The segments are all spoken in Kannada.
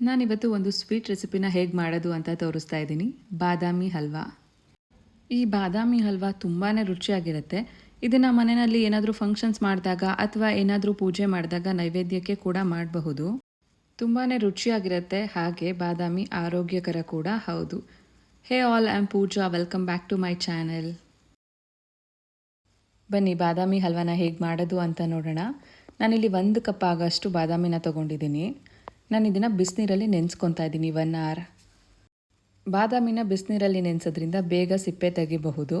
ನಾನಿವತ್ತು ಒಂದು ಸ್ವೀಟ್ ರೆಸಿಪಿನ ಹೇಗೆ ಮಾಡೋದು ಅಂತ ತೋರಿಸ್ತಾ ಇದ್ದೀನಿ. ಬಾದಾಮಿ ಹಲ್ವಾ. ಈ ಬಾದಾಮಿ ಹಲ್ವಾ ತುಂಬಾ ರುಚಿಯಾಗಿರುತ್ತೆ. ಇದನ್ನು ಮನೆಯಲ್ಲಿ ಏನಾದರೂ ಫಂಕ್ಷನ್ಸ್ ಮಾಡಿದಾಗ ಅಥವಾ ಏನಾದರೂ ಪೂಜೆ ಮಾಡಿದಾಗ ನೈವೇದ್ಯಕ್ಕೆ ಕೂಡ ಮಾಡಬಹುದು. ತುಂಬಾ ರುಚಿಯಾಗಿರುತ್ತೆ. ಹಾಗೆ ಬಾದಾಮಿ ಆರೋಗ್ಯಕರ ಕೂಡ. ಹೌದು. Hey all am Pooja. Welcome back to my channel. ಬನ್ನಿ, ಬಾದಾಮಿ ಹಲ್ವಾನ ಹೇಗೆ ಮಾಡೋದು ಅಂತ ನೋಡೋಣ. ನಾನಿಲ್ಲಿ ಒಂದು ಕಪ್ ಆಗೋಷ್ಟು ಬಾದಾಮಿನ ತೊಗೊಂಡಿದ್ದೀನಿ. ನಾನು ಇದನ್ನು ಬಿಸಿನೀರಲ್ಲಿ ನೆನೆಸ್ಕೊತಾ ಇದ್ದೀನಿ ಒನ್ ಅವರ್ ಬಾದಾಮಿನ ಬಿಸಿನೀರಲ್ಲಿ ನೆನೆಸೋದ್ರಿಂದ ಬೇಗ ಸಿಪ್ಪೆ ತೆಗಿಬಹುದು.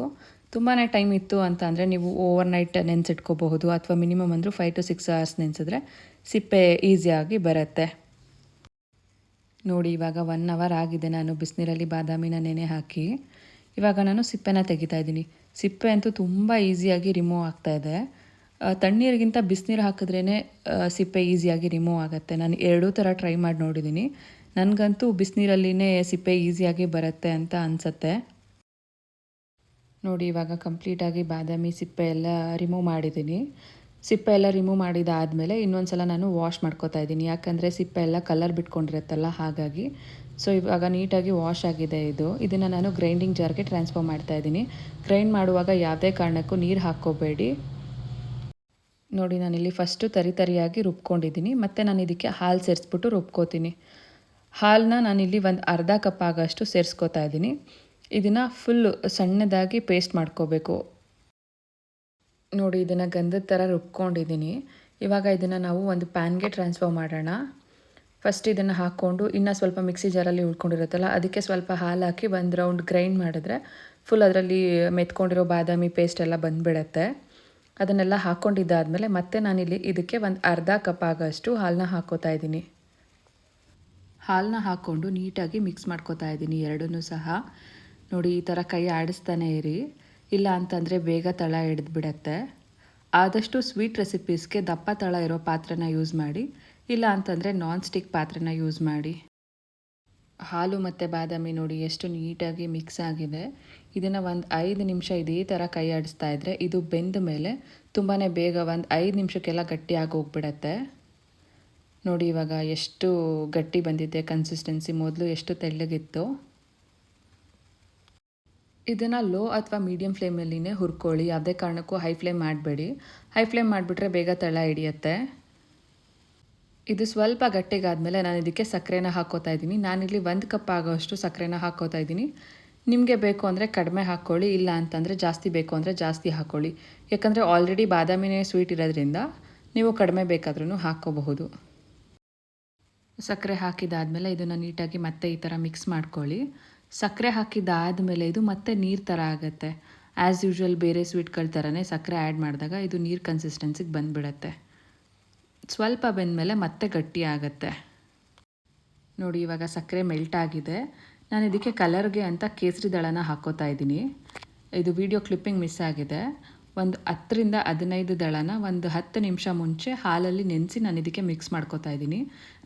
ತುಂಬಾ ಟೈಮ್ ಇತ್ತು ಅಂತ ಅಂದರೆ ನೀವು ಓವರ್ ನೈಟ್ ನೆನೆಸಿಟ್ಕೋಬಹುದು ಅಥವಾ ಮಿನಿಮಮ್ ಅಂದರೂ ಫೈವ್ ಟು ಸಿಕ್ಸ್ ಅವರ್ಸ್ ನೆನೆಸಿದ್ರೆ ಸಿಪ್ಪೆ ಈಸಿಯಾಗಿ ಬರುತ್ತೆ. ನೋಡಿ, ಇವಾಗ ಒನ್ ಅವರ್ ಆಗಿದೆ ನಾನು ಬಿಸಿನೀರಲ್ಲಿ ಬಾದಾಮಿನ ನೆನೆ ಹಾಕಿ. ಇವಾಗ ನಾನು ಸಿಪ್ಪೆನ ತೆಗಿತಾ ಇದ್ದೀನಿ. ಸಿಪ್ಪೆ ಅಂತೂ ತುಂಬ ಈಸಿಯಾಗಿ ರಿಮೂವ್ ಆಗ್ತಾ ಇದೆ. ತಣ್ಣೀರಿಗಿಂತ ಬಿಸಿನೀರು ಹಾಕಿದ್ರೇ ಸಿಪ್ಪೆ ಈಸಿಯಾಗಿ ರಿಮೂವ್ ಆಗುತ್ತೆ. ನಾನು ಎರಡೂ ಥರ ಟ್ರೈ ಮಾಡಿ ನೋಡಿದ್ದೀನಿ ನನಗಂತೂ ಬಿಸಿನೀರಲ್ಲಿನೇ ಸಿಪ್ಪೆ ಈಸಿಯಾಗಿ ಬರುತ್ತೆ ಅಂತ ಅನಿಸತ್ತೆ. ನೋಡಿ, ಇವಾಗ ಕಂಪ್ಲೀಟಾಗಿ ಬಾದಾಮಿ ಸಿಪ್ಪೆ ಎಲ್ಲ ರಿಮೂವ್ ಮಾಡಿದ್ದೀನಿ ಸಿಪ್ಪೆ ಎಲ್ಲ ರಿಮೂವ್ ಮಾಡಿದಾದಮೇಲೆ ಇನ್ನೊಂದು ಸಲ ನಾನು ವಾಶ್ ಮಾಡ್ಕೋತಾ ಇದ್ದೀನಿ. ಯಾಕಂದರೆ ಸಿಪ್ಪೆ ಎಲ್ಲ ಕಲರ್ ಬಿಟ್ಕೊಂಡಿರುತ್ತಲ್ಲ, ಹಾಗಾಗಿ. ಸೊ ಇವಾಗ ನೀಟಾಗಿ ವಾಶ್ ಆಗಿದೆ ಇದು. ಇದನ್ನು ನಾನು ಗ್ರೈಂಡಿಂಗ್ ಜಾರ್ಗೆ ಟ್ರಾನ್ಸ್ಫರ್ ಮಾಡ್ತಾ ಇದ್ದೀನಿ. ಗ್ರೈಂಡ್ ಮಾಡುವಾಗ ಯಾವುದೇ ಕಾರಣಕ್ಕೂ ನೀರು ಹಾಕ್ಕೋಬೇಡಿ. ನೋಡಿ ನಾನಿಲ್ಲಿ ಫಸ್ಟು ತರಿ ತರಿಯಾಗಿ ರುಬ್ಕೊಂಡಿದ್ದೀನಿ. ಮತ್ತು ನಾನು ಇದಕ್ಕೆ ಹಾಲು ಸೇರಿಸ್ಬಿಟ್ಟು ರುಬ್ಕೋತೀನಿ. ಹಾಲನ್ನ ನಾನಿಲ್ಲಿ ಒಂದು ಅರ್ಧ ಕಪ್ ಆಗೋಷ್ಟು ಸೇರಿಸ್ಕೋತಾ ಇದ್ದೀನಿ. ಇದನ್ನು ಫುಲ್ಲು ಸಣ್ಣದಾಗಿ ಪೇಸ್ಟ್ ಮಾಡ್ಕೋಬೇಕು. ನೋಡಿ, ಇದನ್ನು ಗಂಧದ ಥರ ರುಬ್ಕೊಂಡಿದ್ದೀನಿ. ಇವಾಗ ಇದನ್ನು ನಾವು ಒಂದು ಪ್ಯಾನ್ಗೆ ಟ್ರಾನ್ಸ್ಫರ್ ಮಾಡೋಣ. ಫಸ್ಟ್ ಇದನ್ನು ಹಾಕ್ಕೊಂಡು, ಇನ್ನು ಸ್ವಲ್ಪ ಮಿಕ್ಸಿ ಜಾರಲ್ಲಿ ಉಳ್ಕೊಂಡಿರುತ್ತಲ್ಲ, ಅದಕ್ಕೆ ಸ್ವಲ್ಪ ಹಾಲು ಹಾಕಿ ಒಂದು ರೌಂಡ್ ಗ್ರೈಂಡ್ ಮಾಡಿದ್ರೆ ಫುಲ್ ಅದರಲ್ಲಿ ಮೆತ್ಕೊಂಡಿರೋ ಬಾದಾಮಿ ಪೇಸ್ಟ್ ಎಲ್ಲ ಬಂದುಬಿಡತ್ತೆ. ಅದನ್ನೆಲ್ಲ ಹಾಕ್ಕೊಂಡಿದ್ದಾದಮೇಲೆ ಮತ್ತೆ ನಾನಿಲ್ಲಿ ಇದಕ್ಕೆ ಒಂದು ಅರ್ಧ ಕಪ್ ಆಗೋಷ್ಟು ಹಾಲನ್ನ ಹಾಕ್ಕೋತಾ ಇದ್ದೀನಿ. ಹಾಲನ್ನ ಹಾಕ್ಕೊಂಡು ನೀಟಾಗಿ ಮಿಕ್ಸ್ ಮಾಡ್ಕೋತಾ ಇದ್ದೀನಿ. ಎರಡೂ ಸಹ. ನೋಡಿ, ಈ ಥರ ಕೈ ಆಡಿಸ್ತಾನೆ ಇರಿ. ಇಲ್ಲ ಅಂತಂದರೆ ಬೇಗ ತಳ ಹಿಡಿದು ಬಿಡತ್ತೆ ಆದಷ್ಟು ಸ್ವೀಟ್ ರೆಸಿಪೀಸ್ಗೆ ದಪ್ಪ ತಳ ಇರೋ ಪಾತ್ರೆನ ಯೂಸ್ ಮಾಡಿ. ಇಲ್ಲ ಅಂತಂದರೆ ನಾನ್ ಸ್ಟಿಕ್ ಪಾತ್ರೆನ ಯೂಸ್ ಮಾಡಿ. ಹಾಲು ಮತ್ತು ಬಾದಾಮಿ ನೋಡಿ, ಎಷ್ಟು ನೀಟಾಗಿ ಮಿಕ್ಸ್ ಆಗಿದೆ. ಇದನ್ನು ಒಂದು ಐದು ನಿಮಿಷ ಇದೇ ಥರ ಕೈ ಆಡಿಸ್ತಾ ಇದ್ದರೆ ಇದು ಬೆಂದ ಮೇಲೆ ತುಂಬಾ ಬೇಗ ಒಂದು ಐದು ನಿಮಿಷಕ್ಕೆಲ್ಲ ಗಟ್ಟಿಯಾಗಿ ಹೋಗ್ಬಿಡತ್ತೆ. ನೋಡಿ ಇವಾಗ ಎಷ್ಟು ಗಟ್ಟಿ ಬಂದಿದೆ ಕನ್ಸಿಸ್ಟೆನ್ಸಿ ಮೊದಲು ಎಷ್ಟು ತೆಳ್ಳಗಿತ್ತು. ಇದನ್ನು ಲೋ ಅಥವಾ ಮೀಡಿಯಮ್ ಫ್ಲೇಮಲ್ಲಿನೇ ಹುರ್ಕೊಳ್ಳಿ. ಯಾವುದೇ ಕಾರಣಕ್ಕೂ ಹೈ ಫ್ಲೇಮ್ ಮಾಡಬೇಡಿ. ಹೈ ಫ್ಲೇಮ್ ಮಾಡಿಬಿಟ್ರೆ ಬೇಗ ತಳ ಹಿಡಿಯತ್ತೆ. ಇದು ಸ್ವಲ್ಪ ಗಟ್ಟಿಗಾದಮೇಲೆ ನಾನು ಇದಕ್ಕೆ ಸಕ್ಕರೆನ ಹಾಕೋತಾ ಇದ್ದೀನಿ. ನಾನಿಲ್ಲಿ ಒಂದು ಕಪ್ ಆಗೋಷ್ಟು ಸಕ್ಕರೆನ ಹಾಕೋತಾ ಇದ್ದೀನಿ. ನಿಮಗೆ ಬೇಕು ಅಂದರೆ ಕಡಿಮೆ ಹಾಕ್ಕೊಳ್ಳಿ ಇಲ್ಲ ಅಂತಂದರೆ ಜಾಸ್ತಿ ಬೇಕು ಅಂದರೆ ಜಾಸ್ತಿ ಹಾಕ್ಕೊಳ್ಳಿ ಯಾಕಂದರೆ ಆಲ್ರೆಡಿ ಬಾದಾಮಿನೇ ಸ್ವೀಟ್ ಇರೋದ್ರಿಂದ ನೀವು ಕಡಿಮೆ ಬೇಕಾದ್ರೂ ಹಾಕ್ಕೋಬಹುದು. ಸಕ್ಕರೆ ಹಾಕಿದಾದಮೇಲೆ ಇದನ್ನು ನೀಟಾಗಿ ಮತ್ತೆ ಈ ಥರ ಮಿಕ್ಸ್ ಮಾಡ್ಕೊಳ್ಳಿ. ಸಕ್ಕರೆ ಹಾಕಿದ್ದಾದಮೇಲೆ ಇದು ಮತ್ತೆ ನೀರು ಥರ ಆಗುತ್ತೆ. ಆ್ಯಸ್ ಯೂಶ್ವಲ್ ಬೇರೆ ಸ್ವೀಟ್ಗಳ ಥರನೇ ಸಕ್ಕರೆ ಆ್ಯಡ್ ಮಾಡಿದಾಗ ಇದು ನೀರು ಕನ್ಸಿಸ್ಟೆನ್ಸಿಗೆ ಬಂದುಬಿಡತ್ತೆ. ಸ್ವಲ್ಪ ಬೆಂದಮೇಲೆ ಮತ್ತೆ ಗಟ್ಟಿ ಆಗುತ್ತೆ. ನೋಡಿ ಇವಾಗ ಸಕ್ಕರೆ ಮೆಲ್ಟ್ ಆಗಿದೆ. ನಾನು ಇದಕ್ಕೆ ಕಲರ್ಗೆ ಅಂತ ಕೇಸರಿ ದಳನ ಹಾಕೋತಾ ಇದ್ದೀನಿ. ಇದು ವಿಡಿಯೋ ಕ್ಲಿಪ್ಪಿಂಗ್ ಮಿಸ್ ಆಗಿದೆ. ಒಂದು ಹತ್ತರಿಂದ ಹದಿನೈದು ದಳನ ಒಂದು ಹತ್ತು ನಿಮಿಷ ಮುಂಚೆ ಹಾಲಲ್ಲಿ ನೆನೆಸಿ ನಾನು ಇದಕ್ಕೆ ಮಿಕ್ಸ್ ಮಾಡ್ಕೋತಾ ಇದ್ದೀನಿ.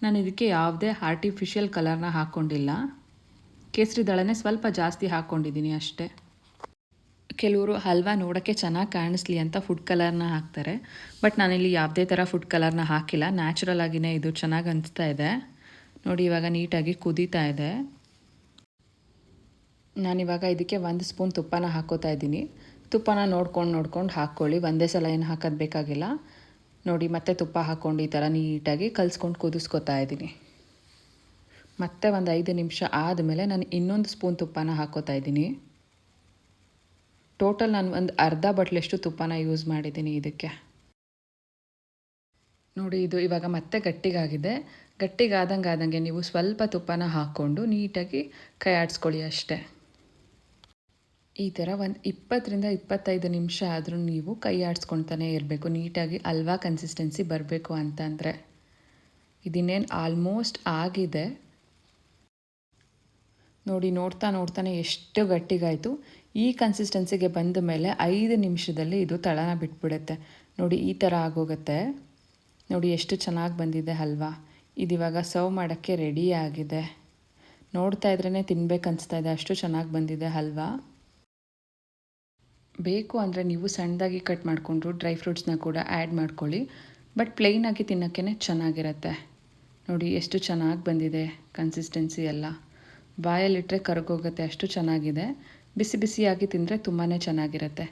ನಾನು ಇದಕ್ಕೆ ಯಾವುದೇ ಆರ್ಟಿಫಿಷಿಯಲ್ ಕಲರ್ನ ಹಾಕ್ಕೊಂಡಿಲ್ಲ ಕೇಸರಿ ದಳನೇ ಸ್ವಲ್ಪ ಜಾಸ್ತಿ ಹಾಕ್ಕೊಂಡಿದ್ದೀನಿ ಅಷ್ಟೇ. ಕೆಲವರು ಹಲ್ವಾ ನೋಡೋಕ್ಕೆ ಚೆನ್ನಾಗಿ ಕಾಣಿಸ್ಲಿ ಅಂತ ಫುಡ್ ಕಲರ್ನ ಹಾಕ್ತಾರೆ. ಬಟ್ ನಾನಿಲ್ಲಿ ಯಾವುದೇ ಥರ ಫುಡ್ ಕಲರ್ನ ಹಾಕಿಲ್ಲ. ನ್ಯಾಚುರಲ್ ಆಗಿನೇ ಇದು ಚೆನ್ನಾಗಿ ಅನಿಸ್ತಾ ಇದೆ. ನೋಡಿ ಇವಾಗ ನೀಟಾಗಿ ಕುದೀತಾ ಇದೆ. ನಾನಿವಾಗ ಇದಕ್ಕೆ ಒಂದು ಸ್ಪೂನ್ ತುಪ್ಪನ ಹಾಕೋತಾ ಇದ್ದೀನಿ. ತುಪ್ಪನ ನೋಡ್ಕೊಂಡು ನೋಡ್ಕೊಂಡು ಹಾಕ್ಕೊಳ್ಳಿ. ಒಂದೇ ಸಲ ಏನು ಹಾಕೋದು ಬೇಕಾಗಿಲ್ಲ. ನೋಡಿ, ಮತ್ತೆ ತುಪ್ಪ ಹಾಕ್ಕೊಂಡು ಈ ಥರ ನೀಟಾಗಿ ಕಲಿಸ್ಕೊಂಡು ಕುದಿಸ್ಕೊತಾ ಇದ್ದೀನಿ. ಮತ್ತೆ ಒಂದು ಐದು ನಿಮಿಷ ಆದಮೇಲೆ ನಾನು ಇನ್ನೊಂದು ಸ್ಪೂನ್ ತುಪ್ಪನ ಹಾಕೋತಾ ಇದ್ದೀನಿ. ಟೋಟಲ್ ನಾನು ಒಂದು ಅರ್ಧ ಬಟ್ಲಷ್ಟು ತುಪ್ಪನ ಯೂಸ್ ಮಾಡಿದ್ದೀನಿ ಇದಕ್ಕೆ. ನೋಡಿ, ಇದು ಇವಾಗ ಮತ್ತೆ ಗಟ್ಟಿಗಾಗಿದೆ. ಗಟ್ಟಿಗಾದಂಗೆ ಆದಂಗೆ ನೀವು ಸ್ವಲ್ಪ ತುಪ್ಪನ ಹಾಕ್ಕೊಂಡು ನೀಟಾಗಿ ಕೈ ಆಡಿಸ್ಕೊಳ್ಳಿ ಅಷ್ಟೇ. ಈ ಥರ ಒಂದು ಇಪ್ಪತ್ತರಿಂದ ಇಪ್ಪತ್ತೈದು ನಿಮಿಷ ಆದರೂ ನೀವು ಕೈ ಆಡಿಸ್ಕೊಳ್ತಾನೆ ಇರಬೇಕು. ನೀಟಾಗಿ ಅಲ್ವಾ ಕನ್ಸಿಸ್ಟೆನ್ಸಿ ಬರಬೇಕು ಅಂತಂದರೆ ಇದಿನ್ನೇನು ಆಲ್ಮೋಸ್ಟ್ ಆಗಿದೆ. ನೋಡಿ, ನೋಡ್ತಾ ನೋಡ್ತಾನೆ ಎಷ್ಟು ಗಟ್ಟಿಗಾಯಿತು. ಈ ಕನ್ಸಿಸ್ಟೆನ್ಸಿಗೆ ಬಂದ ಮೇಲೆ ಐದು ನಿಮಿಷದಲ್ಲಿ ಇದು ತಳನ ಬಿಟ್ಬಿಡುತ್ತೆ. ನೋಡಿ, ಈ ಥರ ಆಗೋಗುತ್ತೆ. ನೋಡಿ, ಎಷ್ಟು ಚೆನ್ನಾಗಿ ಬಂದಿದೆ ಹಲ್ವಾ ಇದಿವಾಗ ಸರ್ವ್ ಮಾಡೋಕ್ಕೆ ರೆಡಿ ಆಗಿದೆ. ನೋಡ್ತಾ ಇದ್ರೇ ತಿನ್ಬೇಕು ಅನಿಸ್ತಾ ಇದೆ. ಅಷ್ಟು ಚೆನ್ನಾಗಿ ಬಂದಿದೆ ಹಲ್ವಾ ಬೇಕು ಅಂದರೆ ನೀವು ಸಣ್ಣದಾಗಿ ಕಟ್ ಮಾಡಿಕೊಂಡು ಡ್ರೈ ಫ್ರೂಟ್ಸ್ನ ಕೂಡ ಆ್ಯಡ್ ಮಾಡ್ಕೊಳ್ಳಿ. ಬಟ್ ಪ್ಲೈನಾಗಿ ತಿನ್ನೋಕ್ಕೇ ಚೆನ್ನಾಗಿರುತ್ತೆ. ನೋಡಿ ಎಷ್ಟು ಚೆನ್ನಾಗಿ ಬಂದಿದೆ ಕನ್ಸಿಸ್ಟೆನ್ಸಿ ಎಲ್ಲ. ಬಾಯಲ್ಲಿಟ್ಟರೆ ಕರಗೋಗುತ್ತೆ, ಅಷ್ಟು ಚೆನ್ನಾಗಿದೆ. ಬಿಸಿ ಬಿಸಿಯಾಗಿ ತಿಂದರೆ ತುಂಬಾ ಚೆನ್ನಾಗಿರುತ್ತೆ.